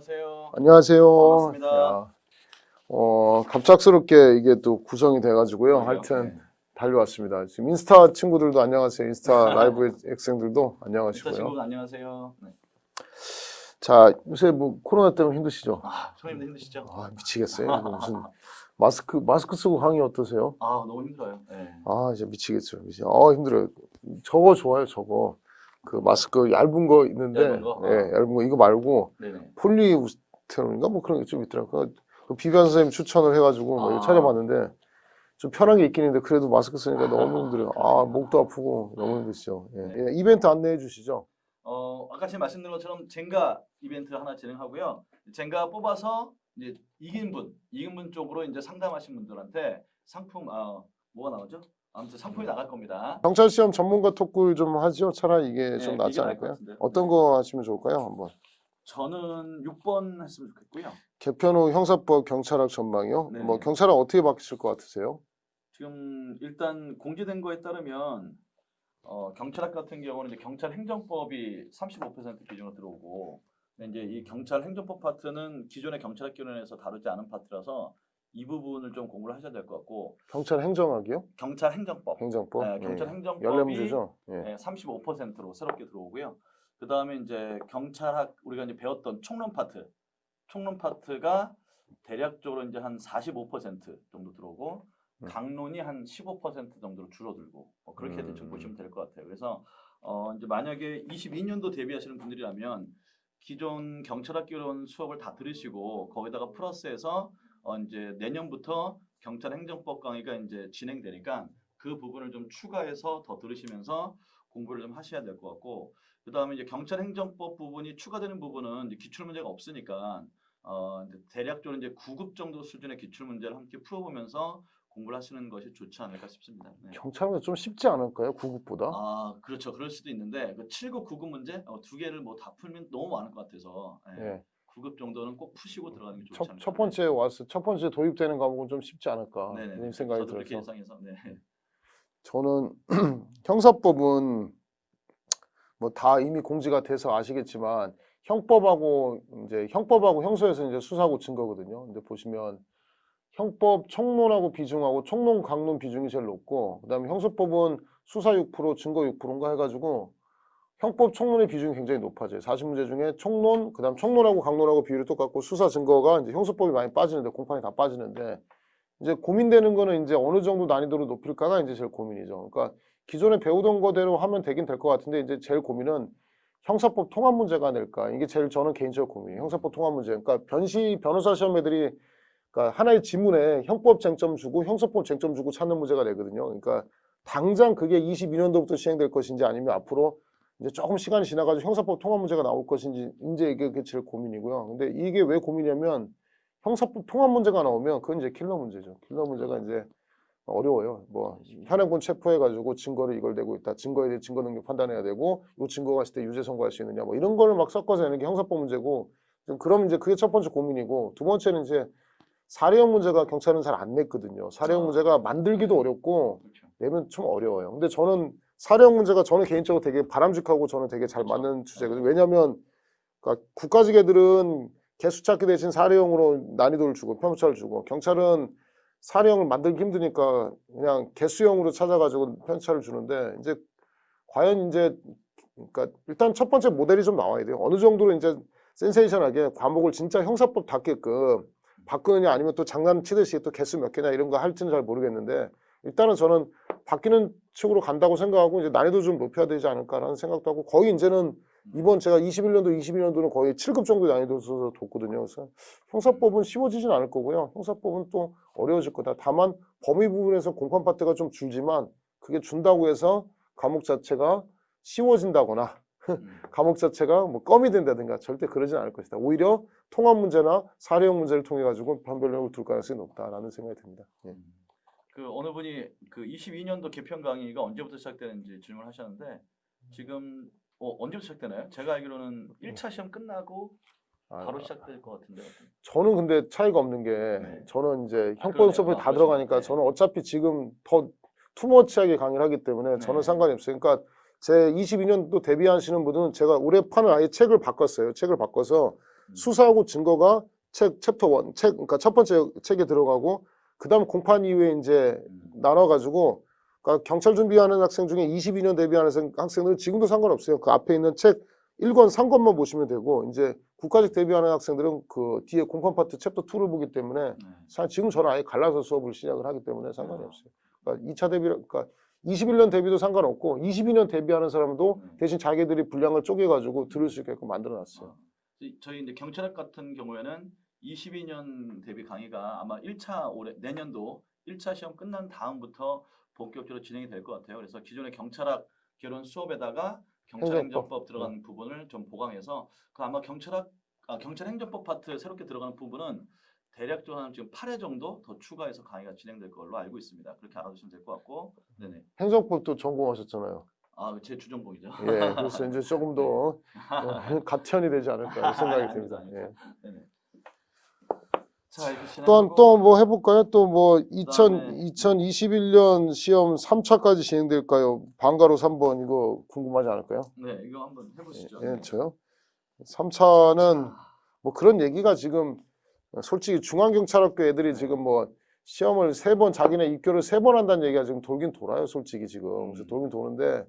안녕하세요. 안녕하세요. 반갑습니다. 야, 어, 갑작스럽게 이게 또 구성이 돼가지고요. 하여튼 네. 달려왔습니다. 지금 인스타 친구들도 안녕하세요. 인스타 라이브 학생들도 인스타 안녕하시고요. 친구분 안녕하세요. 네. 자, 요새 뭐 코로나 때문에 힘드시죠? 아, 손님들 힘드시죠? 아, 미치겠어요. 이거 무슨 마스크 마스크 쓰고 강의 어떠세요? 아, 너무 힘들어요. 네. 아, 이제 미치겠어요. 미치. 아, 힘들어요. 저거 좋아요. 저거 그 마스크 얇은 거 있는데, 얇은 거? 예, 얇은 거 이거 말고 네네. 폴리우스테론인가 뭐 그런 게 좀 있더라고요. 그 비변 선생님 추천을 해가지고 뭐 이거 아. 찾아봤는데 좀 편한 게 있긴 있는데 그래도 마스크 쓰니까 너무 힘들어요. 아 목도 아프고 너무 힘드시죠. 예. 네. 예, 이벤트 안내해 주시죠. 어, 아까 제가 말씀드린 것처럼 젠가 이벤트 하나 진행하고요. 젠가 뽑아서 이제 이긴 분, 이긴 분 쪽으로 이제 상담하신 분들한테 상품 아, 뭐가 나오죠? 아무튼 상품이 나갈 겁니다. 경찰 시험 전문가 톡글 좀 하죠. 차라리 이게 네, 좀 이게 낫지 나을 것 않을까요? 같은데요. 어떤 거 하시면 좋을까요? 한번 저는 6번 했으면 좋겠고요. 개편 후 형사법 경찰학 전망이요. 네. 뭐 경찰학 어떻게 바뀌실 것 같으세요? 지금 일단 공개된 거에 따르면 어, 경찰학 같은 경우는 이제 경찰 행정법이 35% 기준으로 들어오고 근데 이제 이 경찰 행정법 파트는 기존의 경찰학 교련에서 다루지 않은 파트라서 이 부분을 좀 공부를 하셔야 될 것 같고 경찰 행정학이요? 경찰 행정법, 행정법. 네, 경찰 예. 행정법이 연례 문제죠. 예. 네, 35%로 새롭게 들어오고요. 그 다음에 이제 경찰학 우리가 이제 배웠던 총론 파트, 총론 파트가 대략적으로 이제 한 45% 정도 들어오고 음. 강론이 한 15% 정도로 줄어들고 뭐 그렇게 대충 음. 보시면 될 것 같아요. 그래서 어 이제 만약에 22년도 대비하시는 분들이라면 기존 경찰학교론 수업을 다 들으시고 거기다가 플러스해서 어 이제 내년부터 경찰 행정법 강의가 이제 진행되니까 그 부분을 좀 추가해서 더 들으시면서 공부를 좀 하셔야 될 것 같고 그 다음에 이제 경찰 행정법 부분이 추가되는 부분은 기출 문제가 없으니까 어 대략적으로 이제 9급 정도 수준의 기출 문제를 함께 풀어보면서 공부를 하시는 것이 좋지 않을까 싶습니다. 네. 경찰은 좀 쉽지 않을까요? 구급보다? 아 그렇죠. 그럴 수도 있는데 그 7급, 9급 문제 어, 두 개를 뭐 다 풀면 너무 많을 것 같아서 예. 예. 9급 정도는 꼭 푸시고 들어가는 게 좋지 첫, 않을까. 첫 번째 와서 첫 번째 도입되는 과목은 좀 쉽지 않을까 네네. 이런 생각이 저도 그렇게 들어서 예상해서 네. 저는 형사법은 뭐 다 이미 공지가 돼서 아시겠지만 형법하고 이제 형법하고 형소에서 이제 수사하고 증거거든요. 근데 보시면 형법 총론하고 비중하고 총론 강론 비중이 제일 높고 그다음에 형소법은 수사 6% 증거 6%인가 해가지고 형법 총론의 비중이 굉장히 높아져요. 40문제 중에 총론 그 다음 총론하고 강론하고 비율이 똑같고 수사 증거가 이제 형소법이 많이 빠지는데 공판이 다 빠지는데 이제 고민되는 거는 이제 어느 정도 난이도를 높일까가 이제 제일 고민이죠. 그러니까 기존에 배우던 거대로 하면 되긴 될 것 같은데 이제 제일 고민은 형사법 통합 문제가 낼까 이게 제일 저는 개인적으로 고민이에요. 형사법 통합 문제. 그러니까 변시 변호사 시험 애들이 그러니까 하나의 지문에 형법 쟁점 주고 형사법 쟁점 주고 찾는 문제가 되거든요. 그러니까 당장 그게 22년도부터 시행될 것인지 아니면 앞으로 이제 조금 시간이 지나가지고 형사법 통합 문제가 나올 것인지 이제 이게 제일 고민이고요. 근데 이게 왜 고민이냐면 형사법 통합 문제가 나오면 그건 이제 킬러 문제죠. 킬러 문제가 이제 어려워요. 뭐 현행본 체포해가지고 증거를 이걸 내고 있다. 증거에 대해 증거 능력 판단해야 되고 이 증거가 있을 때 유죄 선고할 수 있느냐 뭐 이런 거를 막 섞어서 내는 게 형사법 문제고 좀 그럼 이제 그게 첫 번째 고민이고 두 번째는 이제 사례형 문제가 경찰은 잘 안 냈거든요. 사례형 아. 문제가 만들기도 어렵고 그렇죠. 내면 좀 어려워요. 근데 저는 사례형 문제가 저는 개인적으로 되게 바람직하고 저는 되게 잘 그렇죠. 맞는 주제거든요. 왜냐하면 그러니까 국가직애들은 개수 찾기 대신 사례형으로 난이도를 주고 편차를 주고 경찰은 사례형을 만들기 힘드니까 그냥 개수형으로 찾아가지고 편차를 주는데 이제 과연 이제 그러니까 일단 첫 번째 모델이 좀 나와야 돼요. 어느 정도로 이제 센세이션하게 과목을 진짜 형사법 닿게끔 바꾸느냐 아니면 또 장난치듯이 또 개수 몇 개냐 이런 거 할지는 잘 모르겠는데 일단은 저는 바뀌는 측으로 간다고 생각하고 이제 난이도 좀 높여야 되지 않을까라는 생각도 하고 거의 이제는 이번 제가 21년도, 22년도는 거의 7급 정도 난이도에서 뒀거든요. 그래서 형사법은 쉬워지진 않을 거고요. 형사법은 또 어려워질 거다. 다만 범위 부분에서 공판 파트가 좀 줄지만 그게 준다고 해서 과목 자체가 쉬워진다거나 음. 과목 자체가 뭐 껌이 된다든가 절대 그러진 않을 것이다. 오히려 통합 문제나 사례형 문제를 통해 가지고 판별력을 둘 가능성이 높다라는 생각이 듭니다. 예. 그 어느 분이 그 22년도 개편 강의가 언제부터 시작되는지 질문하셨는데 지금 어, 언제부터 시작되나요? 제가 알기로는 1차 시험 끝나고 아, 바로 시작될 것 같은데. 저는 근데 차이가 없는 게 네. 저는 이제 아, 형법. 수업에 아, 다. 들어가니까 네. 저는 어차피 지금 더 투머치하게 강의를 하기 때문에 저는 네. 상관이 없어요. 그러니까 제 22년도 데뷔하시는 분은 제가 올해 판을 아예 책을 바꿨어요. 책을 바꿔서 수사하고 증거가 책 챕터 원, 책 그러니까 첫 번째 책에 들어가고 그다음 공판 이후에 이제 음. 나눠 가지고 그러니까 경찰 준비하는 학생 중에 22년 데뷔하는 학생- 학생들은 지금도 상관없어요. 그 앞에 있는 책 1권, 3권만 보시면 되고 이제 국가직 데뷔하는 학생들은 그 뒤에 공판 파트 챕터 2를 보기 때문에 네. 사- 지금 저는 아예 갈라서 수업을 시작을 하기 때문에 상관이 아. 없어요. 그러니까 2차 데뷔, 그러니까 21년 데뷔도 상관없고 22년 데뷔하는 사람도 음. 대신 자기들이 분량을 쪼개가지고 들을 수 있게끔 만들어놨어요. 어, 이- 저희 이제 경찰학 같은 경우에는 22년 대비 강의가 아마 1차 올해 내년도 1차 시험 끝난 다음부터 본격적으로 진행이 될 것 같아요. 그래서 기존의 경찰학 결혼 수업에다가 경찰 행정법. 행정법 들어가는 부분을 좀 보강해서 그 아마 경찰학 아, 경찰 행정법 파트 새롭게 들어가는 부분은 대략적으로 한 지금 8회 정도 더 추가해서 강의가 진행될 걸로 알고 있습니다. 그렇게 알아두시면 될 것 같고, 네네. 행정법도 전공하셨잖아요. 아, 제 주전공이죠. 예, 그래서 이제 조금 더 어, 가편이 되지 않을까 생각이 아닙니다, 듭니다. 아닙니다. 예. 네네. 또한 또 뭐 해볼까요? 또 뭐 2000, 그다음에- 2021년 시험 3차까지 진행될까요? 방가로 3번 이거 궁금하지 않을까요? 네, 이거 한번 해보시죠. 예, 저요. 3차는 뭐 그런 얘기가 지금 솔직히 중앙경찰학교 애들이 지금 뭐 시험을 세 번 자기네 입교를 세 번 한다는 얘기가 지금 돌긴 돌아요 솔직히 지금 그래서 음. 돌긴 도는데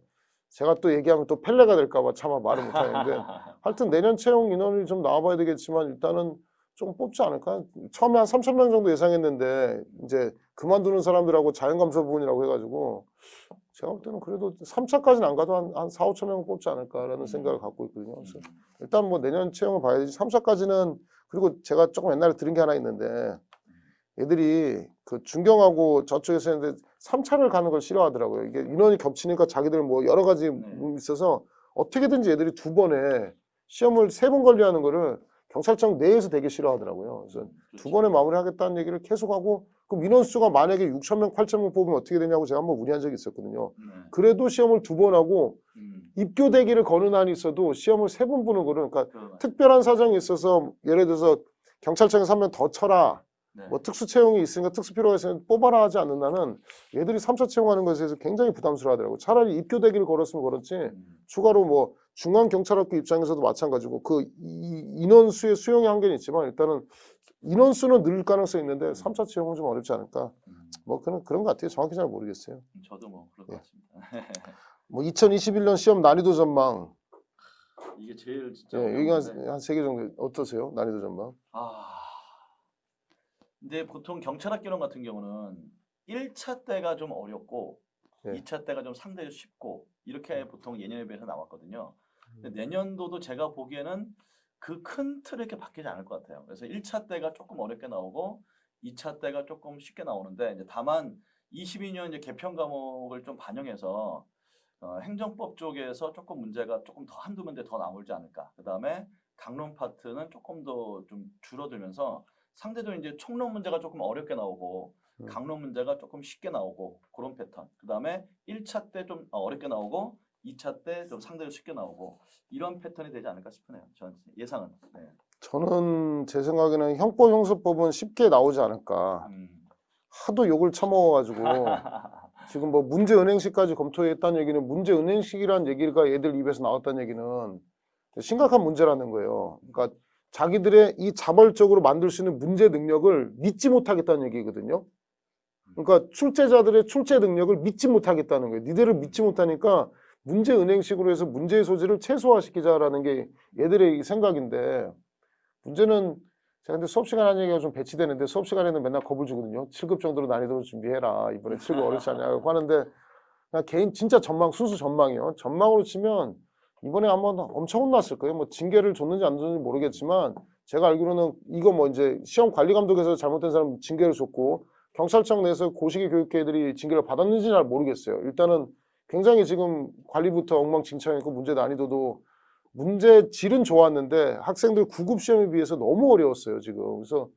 제가 또 얘기하면 또 펠레가 될까봐 차마 말을 못하겠는데 하여튼 내년 채용 인원이 좀 나와봐야 되겠지만 일단은 좀 뽑지 않을까 처음에 한 3천 명 정도 예상했는데 이제 그만두는 사람들하고 자연 감소 부분이라고 해가지고 제가 볼 때는 그래도 3차까지는 안 가도 한, 한 4, 5천 명 뽑지 않을까라는 생각을 갖고 있거든요. 그래서 음, 일단 뭐 내년 채용을 봐야지. 3차까지는 그리고 제가 조금 옛날에 들은 게 하나 있는데 애들이 그 중경하고 저쪽에서 했는데 3차를 가는 걸 싫어하더라고요. 이게 인원이 겹치니까 자기들 뭐 여러 가지 네. 있어서 어떻게든지 애들이 두 번에 시험을 세번 관리하는 거를 경찰청 내에서 되게 싫어하더라고요. 그래서 두 좋죠. 번에 마무리하겠다는 얘기를 계속하고 그럼 인원 수가 만약에 6천 명, 8천 명 뽑으면 어떻게 되냐고 제가 한번 문의한 적이 있었거든요. 네. 그래도 시험을 두 번 하고 음, 입교 대기를 거는 한이 있어도 시험을 세 번 보는 거를 그러니까 특별한 사정이 있어서 예를 들어서 경찰청에서 한명더 쳐라 네. 뭐 특수 채용이 있으니까 특수 필요가 있으면 뽑아라 하지 않는다는 얘들이 3차 채용하는 것에 대해서 굉장히 부담스러워 하더라고 차라리 입교 대기를 걸었으면 걸었지 음, 추가로 뭐 중앙경찰학교 입장에서도 마찬가지고 그 이- 인원수의 수용의 한계는 있지만 일단은 인원수는 늘 가능성이 있는데 3차 채용은 좀 어렵지 않을까? 음, 뭐 그런 그런 것 같아요. 정확히 잘 모르겠어요. 저도 뭐 그럴 것 예. 같습니다. 뭐 2021년 시험 난이도 전망. 이게 제일 진짜 예, 여기 어려운데. 한세 개 정도. 어떠세요? 난이도 전망? 아, 근데 보통 경찰학교론 같은 경우는 1차 때가 좀 어렵고 예. 2차 때가 좀 상대적으로 쉽고 이렇게 보통 예년에 비해서 나왔거든요. 근데 내년도도 제가 보기에는 그큰 이렇게 바뀌지 않을 것 같아요. 그래서 1차 때가 조금 어렵게 나오고 2차 때가 조금 쉽게 나오는데 이제 다만 22년 이제 개편 과목을 좀 반영해서 어, 행정법 쪽에서 조금 문제가 조금 더 한두 문제 더 나오지 않을까. 그 다음에 강론 파트는 조금 더 좀 줄어들면서 상대적으로 이제 총론 문제가 조금 어렵게 나오고 음. 강론 문제가 조금 쉽게 나오고 그런 패턴. 그 다음에 1차 때 좀 어렵게 나오고 2차 때 좀 상대적으로 쉽게 나오고 이런 패턴이 되지 않을까 싶으네요. 저는 예상은. 네. 저는 제 생각에는 형법 형사법은 쉽게 나오지 않을까 음. 하도 욕을 처먹어가지고 지금 뭐 문제 은행식까지 검토했다는 얘기는 문제 은행식이라는 얘기가 애들 입에서 나왔다는 얘기는 심각한 문제라는 거예요. 그러니까 자기들의 이 자발적으로 만들 수 있는 문제 능력을 믿지 못하겠다는 얘기거든요. 그러니까 출제자들의 출제 능력을 믿지 못하겠다는 거예요. 니들을 믿지 못하니까 문제 은행식으로 해서 문제의 소지를 최소화시키자라는 게 얘들의 생각인데 문제는 제가 근데 수업 시간 하는 얘기가 좀 배치되는데 수업 시간에는 맨날 겁을 주거든요. 7급 정도로 난이도를 준비해라. 이번에 7급 어렵지 않냐고 하는데 그냥 개인 진짜 전망 순수 전망이요. 전망으로 치면 이번에 아마 엄청 혼났을 거예요. 뭐 징계를 줬는지 안 줬는지 모르겠지만 제가 알기로는 이거 뭐 이제 시험 관리 감독에서 잘못된 사람 징계를 줬고 경찰청 내에서 고시기 교육계들이 징계를 받았는지 잘 모르겠어요. 일단은 굉장히 지금 관리부터 엉망진창이고 문제 난이도도 문제 질은 좋았는데 학생들 구급 시험에 비해서 너무 어려웠어요 지금. 그래서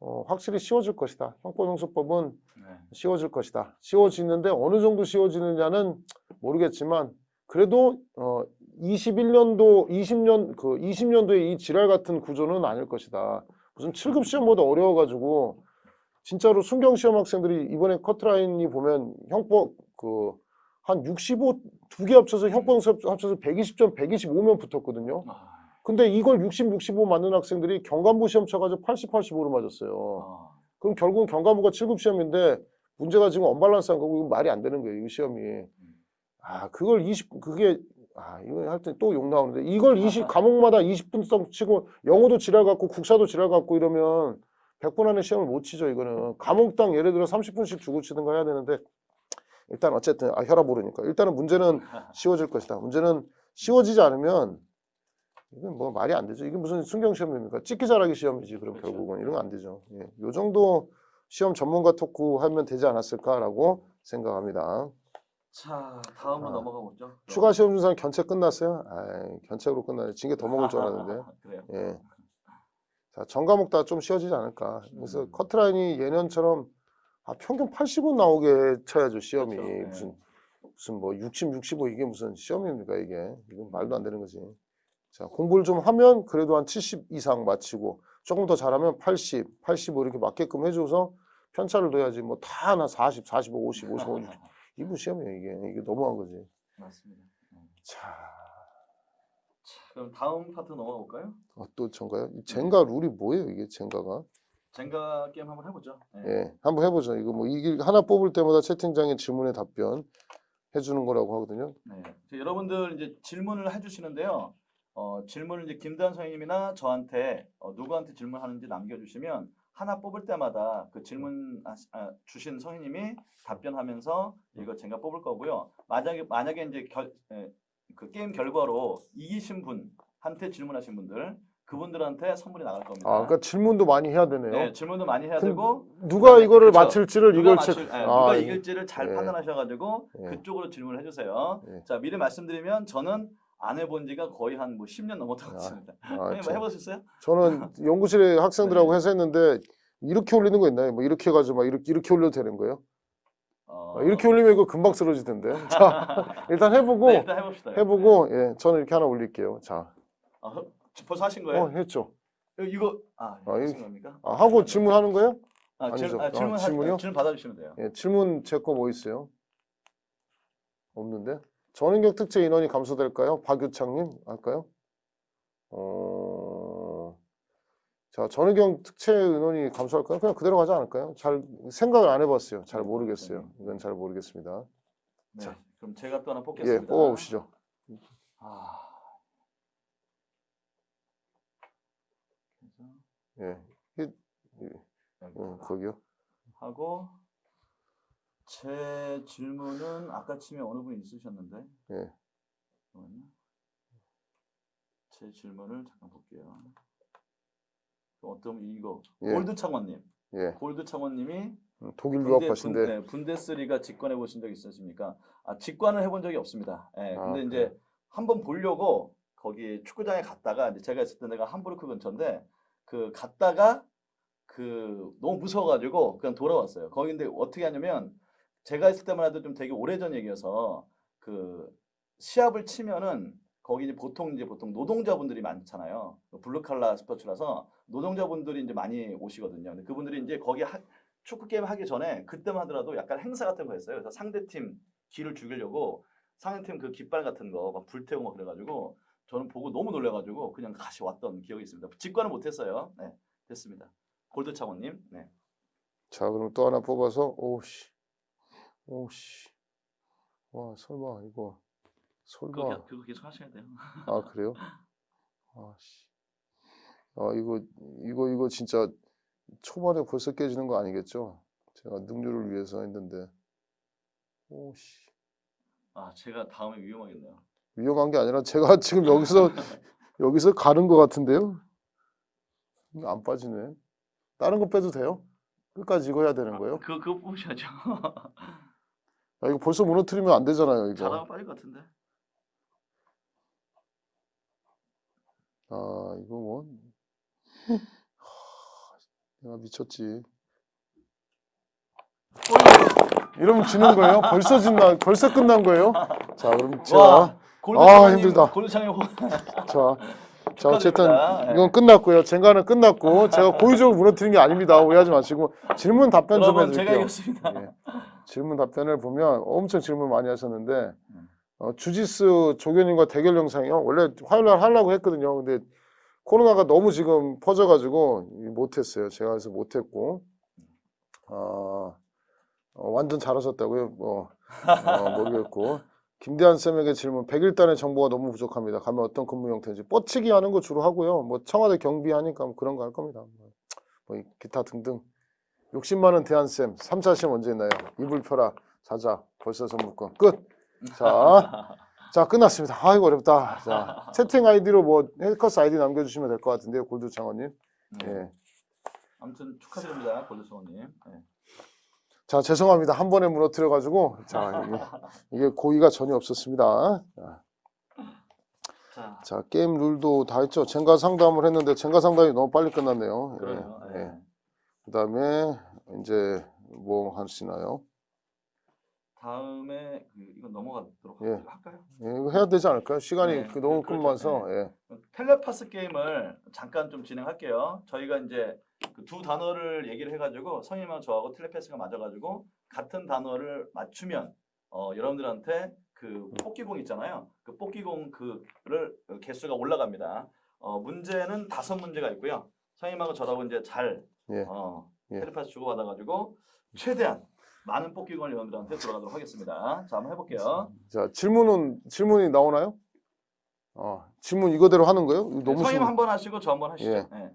어, 확실히 쉬워질 것이다. 형법형소법은 네. 쉬워질 것이다. 쉬워지는데 어느 정도 쉬워지느냐는 모르겠지만 그래도 어 21년도 20년 그 20년도에 이 지랄 같은 구조는 아닐 것이다. 무슨 7급 시험보다 어려워가지고 진짜로 순경 시험 학생들이 이번에 커트라인이 보면 형법 그 한 65 두 개 합쳐서 형법 합쳐서 120점 125면 붙었거든요. 아, 그 근데 이걸 60, 65 맞는 학생들이 경간부 시험 쳐가지고 80, 85로 맞았어요. 아, 그럼 결국은 경간부가 7급 시험인데 문제가 지금 언밸런스한 거고 이거 말이 안 되는 거예요. 이 시험이. 아 그걸 20 그게 아 이거 하여튼 또 욕 나오는데 이걸 20 과목마다 20분씩 치고 영어도 지랄 갖고 국사도 지랄 갖고 이러면 100분 안에 시험을 못 치죠 이거는 과목당 예를 들어 30분씩 주고 치든가 해야 되는데 일단 어쨌든 아 혈압 오르니까 일단은 문제는 쉬워질 것이다. 문제는 쉬워지지 않으면 이건 뭐 말이 안 되죠. 이게 무슨 순경 시험입니까? 찍기 잘하기 시험이지. 그럼 그렇죠. 결국은 이런 거 안 되죠. 예. 요 정도 시험 전문가 토크 하면 되지 않았을까라고 생각합니다. 자, 다음으로 아, 넘어가 보죠. 추가 시험 준사는 견책 끝났어요? 아, 견책으로 끝나네. 징계 더 먹을 줄 알았는데. 그래요. 예. 자, 전 과목 다 좀 쉬워지지 않을까. 그래서 음. 커트라인이 예년처럼 아, 평균 80은 나오게 쳐야죠, 시험이. 그렇죠. 예. 무슨 무슨 뭐 60, 65 이게 무슨 시험입니까, 이게. 이건 말도 안 되는 거지. 자, 공부를 좀 하면 그래도 한 70 이상 맞히고 조금 더 잘하면 80, 85 이렇게 맞게끔 해줘서 편차를 둬야지. 뭐 다 하나 40, 45, 50, 55. 이거 시험이에요, 이게. 이게 너무한 거지. 맞습니다. 음. 자, 자, 그럼 다음 파트 넘어가 볼까요? 어, 또 전가요? 이 젠가 룰이 뭐예요, 이게 젠가가? 젠가 게임 한번 해보죠. 예. 예, 한번 해보죠. 이거 뭐 이게 하나 뽑을 때마다 채팅창에 질문에 답변 해주는 거라고 하거든요. 네. 자, 여러분들 이제 질문을 해주시는데요. 어, 질문을 이제 김대한 선생님이나 저한테 어, 누구한테 질문하는지 남겨주시면 하나 뽑을 때마다 그 질문 아, 아, 주신 선생님이 답변하면서 이거 제가 뽑을 거고요. 만약에 만약에 이제 결, 에, 그 게임 결과로 이기신 분한테 질문하신 분들 그분들한테 선물이 나갈 겁니다. 아, 그러니까 질문도 많이 해야 되네요. 네, 질문도 많이 해야 그- 되고 누가 그다음에 이거를 그쵸. 맞힐지를 누가 이걸 맞출, 체... 예, 아, 누가 이- 이길지를 잘 예. 판단하셔가지고 예. 그쪽으로 질문을 해주세요. 예. 자 미리 말씀드리면 저는 안 해본 지가 거의 한 뭐 10년 넘었던 것 아, 같습니다. 아, 선생님 참. 해보셨어요? 저는 연구실에 학생들하고 네. 해서 했는데 이렇게 올리는 거 있나요? 뭐 이렇게 해가지고 막 이렇게 이렇게 올려도 되는 거예요? 어, 아, 이렇게 올리면 이거 금방 쓰러지던데. 자, 일단 해보고 네, 일단 해봅시다. 해보고 예, 저는 이렇게 하나 올릴게요. 자, 아, 허- 벌써 하신 거예요? 어 했죠. 이거- 이거 아, 아, 하신 겁니까? 아, 하고 질문하는 거예요? 아, 질, 아니죠. 아, 질문 아, 하- 질문이요? 질문 받아주시면 돼요. 예, 질문 제 거 뭐 있어요? 없는데? 전인격 특채 인원이 감소될까요? 박유창님 할까요? 어... 자, 전인격 특채 인원이 감소할까요? 그냥 그대로 가지 않을까요? 잘 생각을 안 해봤어요. 잘 모르겠어요. 이건 잘 모르겠습니다. 네, 자. 그럼 제가 또 하나 예, 뽑겠습니다. 뽑아보시죠. 아, 그래서 예, 어, 거기요. 하고 제 질문은 아까 치면 어느 분이 있으셨는데 예. 잠깐만요. 제 질문을 잠깐 볼게요. 어떤 분, 이거 예. 골드 창원님, 예, 골드 창원님이 음, 독일 군대, 유학하신데 군, 네, 분데 스리가 직관해 보신 적 있으십니까? 아 직관을 해본 적이 없습니다. 예, 아, 근데 그래요? 이제 한번 보려고 거기 축구장에 갔다가 이제 제가 있을 때 내가 함부르크 근처인데 그 갔다가 그 너무 무서워가지고 그냥 돌아왔어요. 거기 근데 어떻게 하냐면 제가 있을 때만 해도 좀 되게 오래전 얘기여서 그 시합을 치면은 거기 이제 보통 이제 보통 노동자분들이 많잖아요. 블루칼라 스포츠라서 노동자분들이 이제 많이 오시거든요. 근데 그분들이 이제 거기 하, 축구 게임 하기 전에 그때만 하더라도 약간 행사 같은 거 했어요. 그래서 상대팀 기를 죽이려고 상대팀 그 깃발 같은 거 막 불태우고 막 그래가지고 저는 보고 너무 놀래가지고 그냥 다시 왔던 기억이 있습니다. 직관을 못했어요. 네, 됐습니다. 골드 창원님. 네. 자, 그럼 또 하나 뽑아서 오씨, 오씨, 와 설마 이거 설마 그거, 계- 그거 계속 하셔야 돼요. 아 그래요? 아씨, 아 이거 이거 이거 진짜 초반에 벌써 깨지는 거 아니겠죠? 제가 능률을 위해서 했는데 오씨 아 제가 다음에 위험하겠네요. 위험한 게 아니라 제가 지금 여기서 여기서 가는 것 같은데요? 이거 안 빠지네. 다른 거 빼도 돼요? 끝까지 이거 해야 되는 거예요? 그 그거 뽑으셔야죠. 아, 이거 벌써 무너뜨리면 안 되잖아요, 이거. 잘하면 빠질 것 같은데. 아, 이거 뭐. 하, 내가 미쳤지. 이러면 지는 거예요? 벌써 진나, 벌써 끝난 거예요? 자, 그럼 제가, 와, 골드 아, 힘들다. 골드 창원 자, 자, 어쨌든 축하드립니다. 이건 끝났고요. 젠가는 끝났고, 제가 고의적으로 무너뜨린 게 아닙니다. 오해하지 마시고, 질문 답변 좀 여러분 제가 해드릴게요. 이겼습니다. 예. 질문 답변을 보면 엄청 질문 많이 하셨는데 음. 어, 주지스 조교님과 대결 영상이요. 원래 화요일 날 하려고 했거든요. 근데 코로나가 너무 지금 퍼져가지고 못했어요. 제가 그래서 못했고, 어, 어, 완전 잘하셨다고요? 뭐 어, 모르겠고. 김대한 쌤에게 질문. 100일단의 정보가 너무 부족합니다. 가면 어떤 근무 형태인지. 뻗치기 하는 거 주로 하고요. 뭐 청와대 경비하니까 뭐 그런 거 할 겁니다. 뭐, 뭐 이- 기타 등등. 욕심 많은 대한 쌤. 3차 시험 언제 있나요? 이불 펴라. 자자. 벌써 선물권. 끝. 자. 자, 끝났습니다. 아이고, 어렵다. 자, 채팅 아이디로 뭐, 헬커스 아이디 남겨주시면 될 것 같은데요, 골드 창원님. 음. 예. 아무튼 축하드립니다, 골드성원님. 네. 자, 죄송합니다. 한 번에 무너뜨려가지고. 자, 이게, 이게 고의가 전혀 없었습니다. 자, 자, 자, 게임 룰도 다 했죠. 젠가 상담을 했는데, 젠가 상담이 너무 빨리 끝났네요. 예, 그러네요. 예. 예. 그 다음에, 이제, 뭐 하시나요? 다음에 그 이거 넘어가도록 예. 할까요? 예, 이거 해야 되지 않을까요? 시간이 네, 그 너무 그렇죠. 끝나서, 네. 예. 텔레파스 게임을 잠깐 좀 진행할게요. 저희가 이제 그 두 단어를 얘기를 해가지고 성님하고 저하고 텔레파스가 맞아가지고 같은 단어를 맞추면 어, 여러분들한테 그 뽑기공 있잖아요. 그 뽑기공 그를 개수가 올라갑니다. 어, 문제는 다섯 문제가 있고요. 성님하고 저하고 이제 잘 예. 어, 예. 텔레파스 주고 받아가지고 최대한 많은 뽑기공을 여러분들한테 돌아가도록 하겠습니다. 자, 한번 해볼게요. 자, 질문은, 질문이 나오나요? 어, 질문 이거대로 하는 거예요? 너무 성님 쉬운- 한번 하시고 저 한번 하시죠. 예. 네.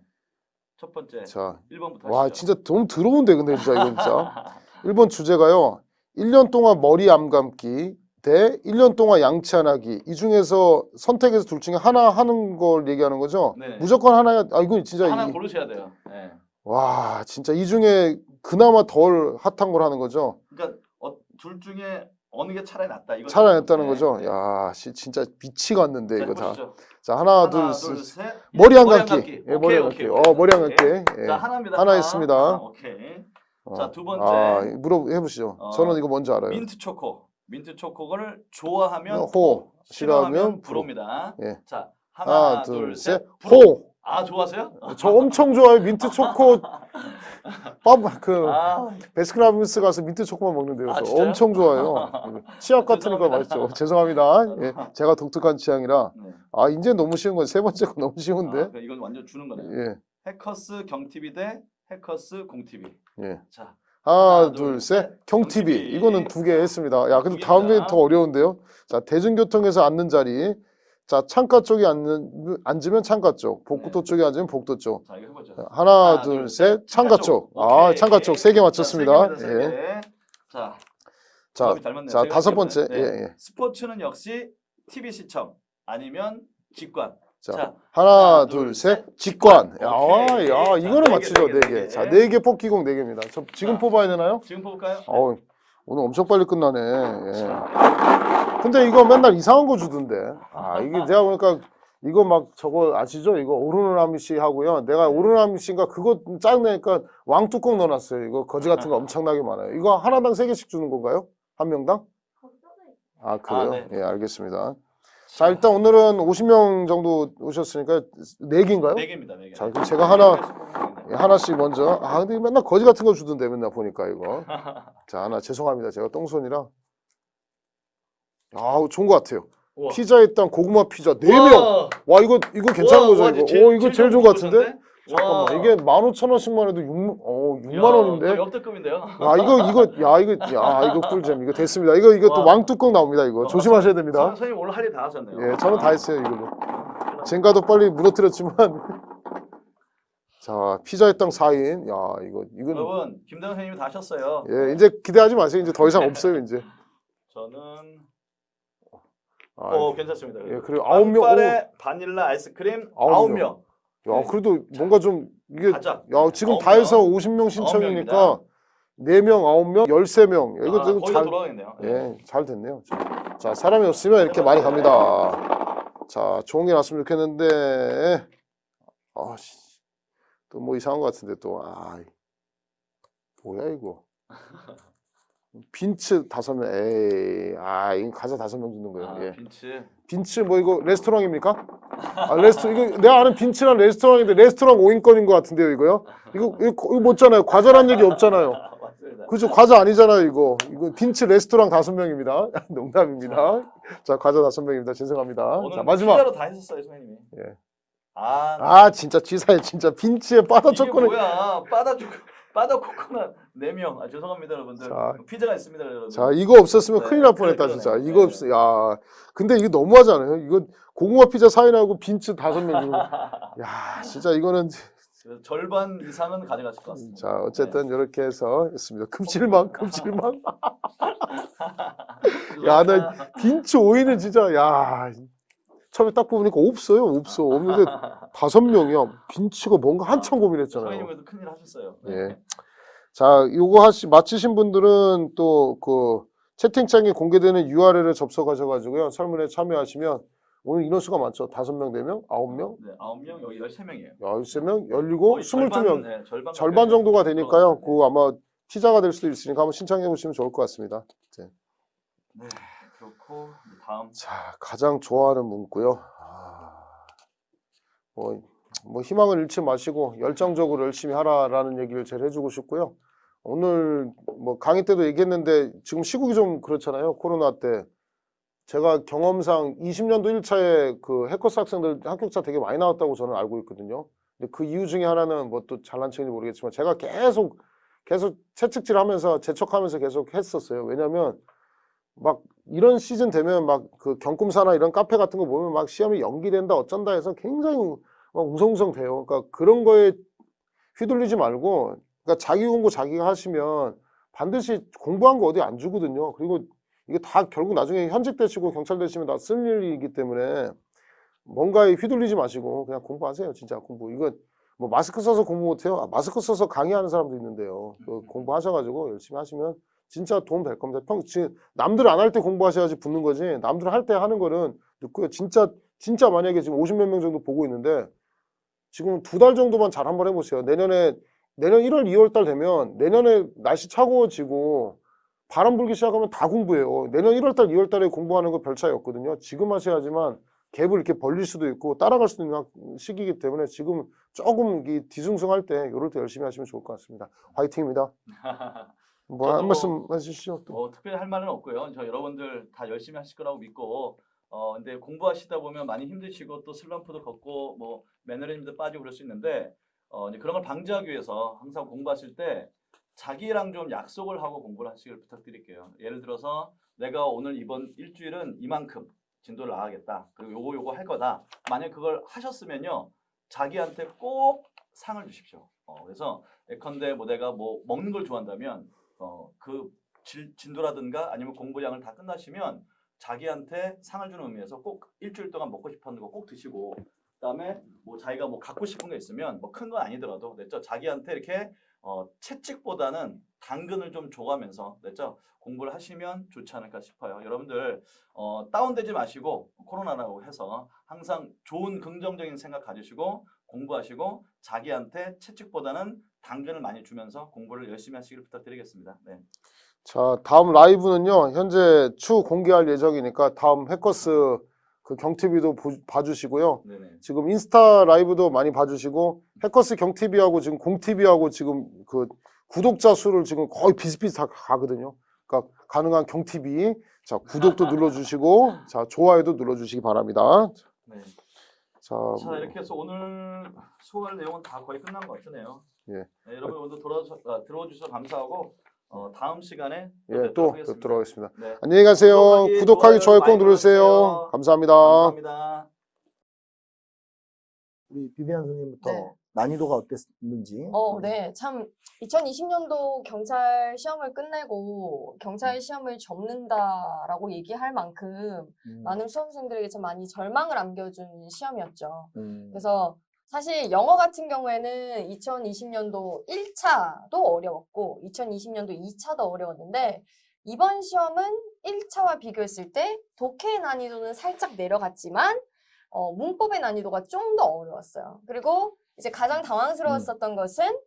첫 번째 자, 1번부터 와, 하시죠. 진짜 너무 더러운데, 근데 진짜 이건 진짜. 1번 주제가요. 1년 동안 머리 안 감기 대 1년 동안 양치 안 하기. 이 중에서 선택해서 둘 중에 하나 하는 걸 얘기하는 거죠? 네. 무조건 하나야. 아, 이건 진짜 하나 이- 고르셔야 돼요. 네. 와, 진짜 이 중에 그나마 덜 핫한 걸 하는 거죠? 그러니까 어, 둘 중에 어느 게 차라리 낫다 이거 차라리 냈다는 네, 거죠? 네. 야, 씨, 진짜 미치겠는데 자, 이거 다. 자, 하나, 하나, 둘, 둘, 셋. 셋. 머리 안 감기. 예, 머리 감기. 어, 머리 안 오케이. 감기. 예. 자 하나입니다. 하나. 있습니다. 아, 오케이. 어. 자, 두 번째. 아, 물어 해 보시죠. 어, 저는 이거 뭔지 알아요. 민트 초코. 민트 초코를 좋아하면 호, 호, 싫어하면 싫어하면 불호. 불호입니다. 예. 자 하나, 하나, 둘, 둘, 셋. 셋. 불호. 호. 아 좋아하세요? 저 엄청 좋아요. 민트 초코. 밥, 그, 아, 베스킨라빈스 가서 민트 초코만 먹는데요. 아, 저 진짜요? 엄청 좋아요. 치약 같으니까. 맛있죠. 죄송합니다. 예, 제가 독특한 취향이라. 네. 아, 이제 너무 쉬운 건 세 번째가 너무 쉬운데. 아, 그러니까 이건 완전 주는 거네요. 예, 해커스 경TV 대 해커스 공TV. 예. 자, 하나, 하나, 둘, 둘, 셋. 셋. 경TV. 경TV. 이거는 두 개 했습니다. 야, 근데 두 다음 개입니다. 게더 어려운데요. 자, 대중교통에서 앉는 자리. 자, 창가 쪽에 앉는, 앉으면 창가 쪽. 복도 네. 쪽에 앉으면 복도 쪽. 자 이거 해보죠. 하나, 하나, 둘, 둘, 셋. 창가 쪽. 아, 오케이. 창가 쪽. 세 개 맞췄습니다. 자, 세세 예. 개. 자, 자, 마음이 닮았네요. 자, 제가 다섯. 번째. 네. 예, 예. 스포츠는 역시 TV 시청 아니면 직관. 자, 자, 하나, 둘, 둘, 셋. 셋. 직관. 야, 오케이. 야, 자, 이거는 네 개, 맞히죠. 네네 개, 개. 네 개. 자, 네 개 뽑기공 네 개입니다. 저 지금 자. 뽑아야 되나요? 지금 뽑을까요? 어우, 오늘 엄청 빨리 끝나네. 예. 근데 이거 맨날 이상한 거 주던데. 아, 이게 내가 보니까 이거 막 저거 아시죠? 이거 오르노라미 씨 하고요. 내가 오르노라미 씨인가 그거 짱내니까 왕뚜껑 넣어놨어요. 이거 거지 같은 거 엄청나게 많아요. 이거 하나당 세 개씩 주는 건가요? 한 명당? 아, 그래요? 네. 예, 알겠습니다. 자, 일단 오늘은 50명 정도 오셨으니까 네 개인가요? 네 개입니다. 네 개. 자, 그럼 제가 하나 예, 하나씩 먼저. 아, 근데 맨날 거지 같은 거 주던데 맨날 보니까 이거. 자, 하나 죄송합니다. 제가 똥손이라. 아, 좋은 것 같아요. 우와. 피자에 땅 고구마 피자 네 명. 와, 이거 이거 괜찮은 우와, 거죠, 우와, 이거? 제일- 오, 이거 제일 좋은 것 같은데? 고르셨네? 잠깐만. 와. 이게 15,000원씩만 해도 6, 어, 6만 야, 원인데. 역대급인데요. 아, 이거 이거 야, 이거 야, 이거 꿀잼. 이거 됐습니다. 이거 이거 또 와. 왕뚜껑 나옵니다, 이거. 와, 조심하셔야 됩니다. 선- 선생님 오늘 할 일 다 하셨네요. 예, 저는 다 했어요, 이걸로. 젠가도 빨리 무너뜨렸지만. 자, 피자에 땅 4인. 야, 이거 이건 여러분 김대현 선생님이 다 하셨어요. 예, 이제 기대하지 마세요. 이제 더 이상 없어요, 이제. 저는 아, 어 괜찮습니다. 예, 그리고 아홉 명. 오, 빵빠레 바닐라 아이스크림 아홉 아홉 명. 명. 야, 그래도 뭔가 좀 이게 가자. 야, 지금 다 해서 명. 50명 신청이니까 명입니다. 4명, 9명, 13명. 이거 아, 좀 거의 다 잘 돌아가겠네요. 예, 잘 됐네요. 자, 자, 사람이 없으면 이렇게 많이 갑니다. 자, 좋은 게 났으면 좋겠는데 아, 씨. 또 뭐 이상한 것 같은데 또 아. 뭐야 이거? 빈츠 다섯 명, 에이, 아, 이거 가자 다섯 명 주는 거예요. 아, 예. 빈츠. 빈츠 뭐 이거 레스토랑입니까? 아 레스토 이거 내가 아는 빈츠란 레스토랑인데 레스토랑 5인권인 것 같은데요 이거요? 이거 이거, 이거 뭐잖아요 과자란 얘기 없잖아요. 아, 맞습니다. 그죠 과자 아니잖아요 이거 이거 빈츠 레스토랑 다섯 명입니다. 농담입니다. 자 과자 다섯 명입니다. 죄송합니다. 오늘 자 마지막 피자로 다 했었어요 선생님이. 아, 아 진짜 지사에 진짜 빈치에 이게 빠다쳤거는 뭐야? 빠다죽 빠다 코코넛 4명. 아, 죄송합니다, 여러분들. 자. 피자가 있습니다, 여러분. 자 이거 없었으면 네, 큰일 날 뻔했다 그러네. 진짜 네. 이거 없어 야 근데 이거 너무하잖아요 이거 고구마 피자 사인하고 빈츠 다섯 명 주고 야 진짜 이거는 그래서 절반 이상은 가져가실 것 같습니다. 자 어쨌든 이렇게 해서 했습니다 금칠망 금칠망 네. 야, 나 빈츠 오이는 진짜 야 처음에 딱 보니까 없어요 없어 없는데 다섯 명이야 빈츠가 뭔가 한참 고민했잖아요 서인님께도 큰일 하셨어요. 네. 예. 자, 요거 하시 마치신 분들은 또 그 채팅창에 공개되는 URL에 접속하셔가지고요 설문에 참여하시면 오늘 인원수가 많죠 다섯 명, 네 명, 아홉 명, 네, 9명 여기 13명이에요. 열세 명, 열리고 스물두 명 네, 절반, 절반 정도가 되니까요. 그 아마 피자가 될 수도 있으니까 한번 신청해 보시면 좋을 것 같습니다. 네, 이제 다음 자, 가장 좋아하는 문구요. 아, 뭐, 뭐 희망을 잃지 마시고 열정적으로 열심히 하라라는 얘기를 제일 해주고 싶고요. 오늘 뭐 강의 때도 얘기했는데 지금 시국이 좀 그렇잖아요. 코로나 때. 제가 경험상 20년도 1차에 그 해커스 학생들 합격자 되게 많이 나왔다고 저는 알고 있거든요. 근데 그 이유 중에 하나는 뭐 또 잘난 척인지 모르겠지만 제가 계속 계속 채찍질 하면서 재촉하면서 계속 했었어요. 왜냐면 막 이런 시즌 되면 막 그 경꿈사나 이런 카페 같은 거 보면 막 시험이 연기된다 어쩐다 해서 굉장히 막 웅성웅성 돼요. 그러니까 그런 거에 휘둘리지 말고 그러니까 자기 공부 자기가 하시면 반드시 공부한 거 어디 안 주거든요. 그리고 이게 다 결국 나중에 현직 되시고 경찰 되시면 다 쓸 일이기 때문에 뭔가에 휘둘리지 마시고 그냥 공부하세요. 진짜 공부. 이거 뭐 마스크 써서 공부 못해요? 아, 마스크 써서 강의하는 사람도 있는데요. 그 공부하셔가지고 열심히 하시면 진짜 도움 될 겁니다. 평, 지, 남들 안 할 때 공부하셔야지 붙는 거지. 남들 할 때 하는 거는 늦고요. 진짜 진짜 만약에 지금 50몇 명 정도 보고 있는데 지금 두 달 정도만 잘 한번 해보세요. 내년에 내년 1월, 2월 달 되면 내년에 날씨 차가워지고 바람 불기 시작하면 다 공부해요. 내년 1월 달, 2월 달에 공부하는 거 별 차이 없거든요. 지금 하셔야지만 갭을 이렇게 벌릴 수도 있고 따라갈 수도 있는 시기이기 때문에 지금 조금 이 뒤숭숭할 때 이럴 때 열심히 하시면 좋을 것 같습니다. 화이팅입니다. 뭐 한 저도 말씀 해주시죠. 또. 뭐 특별히 할 말은 없고요. 저 여러분들 다 열심히 하실 거라고 믿고 어 근데 공부하시다 보면 많이 힘드시고 또 슬럼프도 걷고 뭐 매너리즘도 빠지고 그럴 수 있는데 어 이제 그런 걸 방지하기 위해서 항상 공부하실 때 자기랑 좀 약속을 하고 공부를 하시길 부탁드릴게요. 예를 들어서 내가 오늘 이번 일주일은 이만큼 진도를 나가겠다. 그리고 요거 요거 할 거다. 만약 그걸 하셨으면요. 자기한테 꼭 상을 주십시오. 어, 그래서 예컨대 뭐 내가 뭐 먹는 걸 좋아한다면 어, 그 질- 진도라든가 아니면 공부량을 다 끝나시면 자기한테 상을 주는 의미에서 꼭 일주일 동안 먹고 싶었는 거 꼭 드시고 그다음에 뭐 자기가 뭐 갖고 싶은 게 있으면 뭐 큰 건 아니더라도 냈죠? 자기한테 이렇게 어, 채찍보다는 당근을 좀 줘가면서 냈죠? 공부를 하시면 좋지 않을까 싶어요. 여러분들 어, 다운되지 마시고 코로나라고 해서 항상 좋은 긍정적인 생각 가지시고 공부하시고 자기한테 채찍보다는 당근을 많이 주면서 공부를 열심히 하시길 부탁드리겠습니다. 네. 자, 다음 라이브는요, 현재 추 공개할 예정이니까 다음 해커스 그 경TV도 보- 봐주시고요. 네네. 지금 인스타 라이브도 많이 봐주시고, 해커스 경TV하고 지금 공TV하고 지금 그 구독자 수를 지금 거의 비슷비슷하게 가거든요. 그러니까 가능한 경TV, 자, 구독도 눌러주시고, 자, 좋아요도 눌러주시기 바랍니다. 네. 자, 자 뭐, 이렇게 해서 오늘 수고할 내용은 다 거의 끝난 것 같으네요. 예. 네, 여러분 오늘 돌아 아, 들어와 주셔서 감사하고 어, 다음 시간에 예, 뵙도록 또 하겠습니다. 뵙도록 하겠습니다. 네. 안녕히 가세요. 구독하기, 구독하기, 좋아요 좋아요 꼭 많이 누르세요. 눌러주세요. 감사합니다. 감사합니다. 우리 비비안 선생님부터 네. 난이도가 어땠는지. 어, 네. 참 2020년도 경찰 시험을 끝내고 경찰 시험을 접는다라고 얘기할 만큼 음, 많은 수험생들에게 참 많이 절망을 안겨준 시험이었죠. 음, 그래서 사실 영어 같은 경우에는 2020년도 1차도 어려웠고 2020년도 2차도 어려웠는데 이번 시험은 1차와 비교했을 때 독해의 난이도는 살짝 내려갔지만 어, 문법의 난이도가 좀 더 어려웠어요. 그리고 이제 가장 당황스러웠었던 것은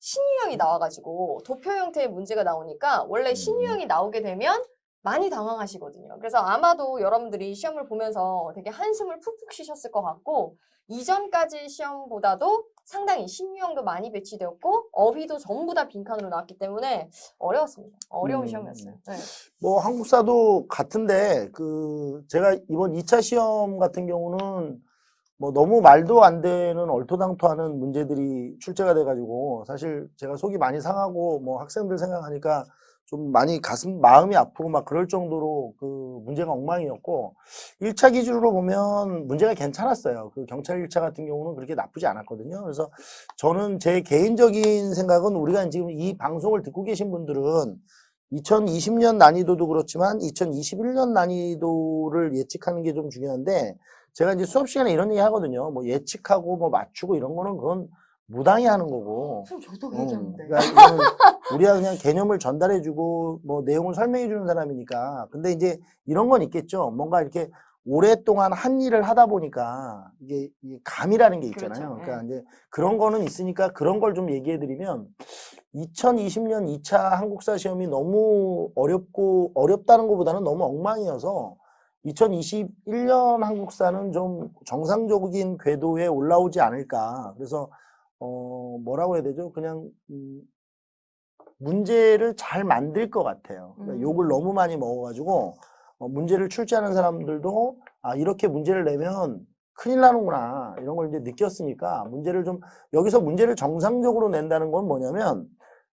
신유형이 나와가지고 도표 형태의 문제가 나오니까 원래 음. 신유형이 나오게 되면 많이 당황하시거든요. 그래서 아마도 여러분들이 시험을 보면서 되게 한숨을 푹푹 쉬셨을 것 같고 이전까지 시험보다도 상당히 신유형도 많이 배치되었고 어휘도 전부 다 빈칸으로 나왔기 때문에 어려웠습니다. 어려운 음. 시험이었어요. 네. 뭐 한국사도 같은데 그 제가 이번 2차 시험 같은 경우는 뭐 너무 말도 안 되는 얼토당토하는 문제들이 출제가 돼가지고 사실 제가 속이 많이 상하고 뭐 학생들 생각하니까 좀 많이 가슴 마음이 아프고 막 그럴 정도로 그 문제가 엉망이었고 1차 기준으로 보면 문제가 괜찮았어요. 그 경찰 1차 같은 경우는 그렇게 나쁘지 않았거든요. 그래서 저는 제 개인적인 생각은 우리가 지금 이 방송을 듣고 계신 분들은 2020년 난이도도 그렇지만 2021년 난이도를 예측하는 게 좀 중요한데 제가 이제 수업 시간에 이런 얘기 하거든요. 뭐 예측하고 뭐 맞추고 이런 거는 그건 무당이 하는 거고. 선생님 저도 그 음, 얘기하는데. 그러니까 이거는 우리가 그냥 개념을 전달해주고 뭐 내용을 설명해주는 사람이니까. 근데 이제 이런 건 있겠죠. 뭔가 이렇게 오랫동안 한 일을 하다 보니까 이게 이 감이라는 게 있잖아요. 그렇죠. 그러니까 이제 그런 거는 있으니까 그런 걸 좀 얘기해드리면 2020년 2차 한국사 시험이 너무 어렵고 어렵다는 것보다는 너무 엉망이어서 2021년 한국사는 좀 정상적인 궤도에 올라오지 않을까. 그래서 어 뭐라고 해야 되죠? 그냥 음, 문제를 잘 만들 것 같아요. 그러니까 음. 욕을 너무 많이 먹어가지고 어, 문제를 출제하는 사람들도 아 이렇게 문제를 내면 큰일 나는구나 이런 걸 이제 느꼈으니까 문제를 좀 여기서 문제를 정상적으로 낸다는 건 뭐냐면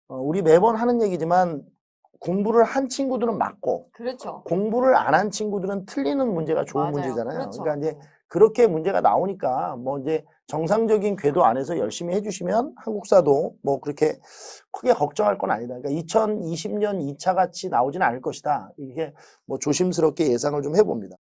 어, 우리 매번 하는 얘기지만 공부를 한 친구들은 맞고 그렇죠. 공부를 안 한 친구들은 틀리는 문제가 좋은 맞아요. 문제잖아요. 그렇죠. 그러니까 이제 그렇게 문제가 나오니까 뭐 이제 정상적인 궤도 안에서 열심히 해주시면 한국사도 뭐 그렇게 크게 걱정할 건 아니다. 그러니까 2020년 2차 같이 나오지는 않을 것이다. 이게 뭐 조심스럽게 예상을 좀 해봅니다.